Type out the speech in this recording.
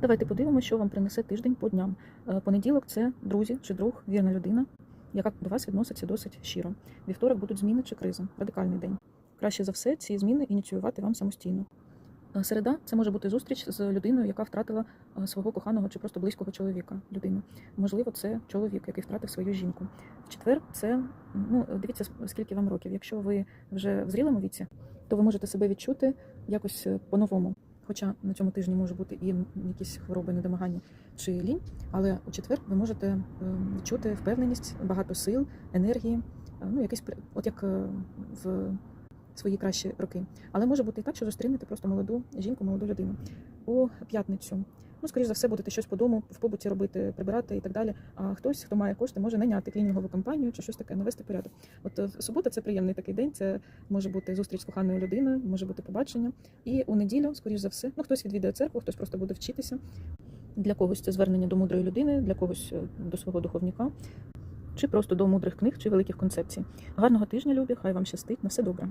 Давайте подивимося, що вам принесе тиждень по дням. Е, Понеділок це друзі чи друг, вірна людина, яка до вас відноситься досить щиро. Вівторок будуть зміни чи криза, радикальний день. Краще за все ці зміни ініціювати вам самостійно. Е, Середа це може бути зустріч з людиною, яка втратила е, свого коханого чи просто близького чоловіка. Людину. Можливо, це чоловік, який втратив свою жінку. В четвер це ну дивіться, скільки вам років. Якщо ви вже в зрілому віці, то ви можете себе відчути якось по-новому. Хоча на цьому тижні може бути і якісь хвороби, недомагання чи лінь, але у четвер ви можете е, відчути впевненість, багато сил, енергії, е, ну якийсь от як е, в свої кращі роки. Але може бути і так, що зустрінете просто молоду жінку, молоду людину у п'ятницю. Ну, скоріш за все, будете щось по дому в побуті робити, прибирати і так далі. А хтось, хто має кошти, може найняти клінінгову компанію чи щось таке, навести порядок. От е, субота це приємний такий день. Це може бути зустріч з коханою людиною, може бути побачення. І у неділю, скоріш за все, ну хтось відвідає церкву, хтось просто буде вчитися. Для когось це звернення до мудрої людини, для когось е, до свого духовника, чи просто до мудрих книг чи великих концепцій. Гарного тижня, любі, хай вам щастить, на все добре.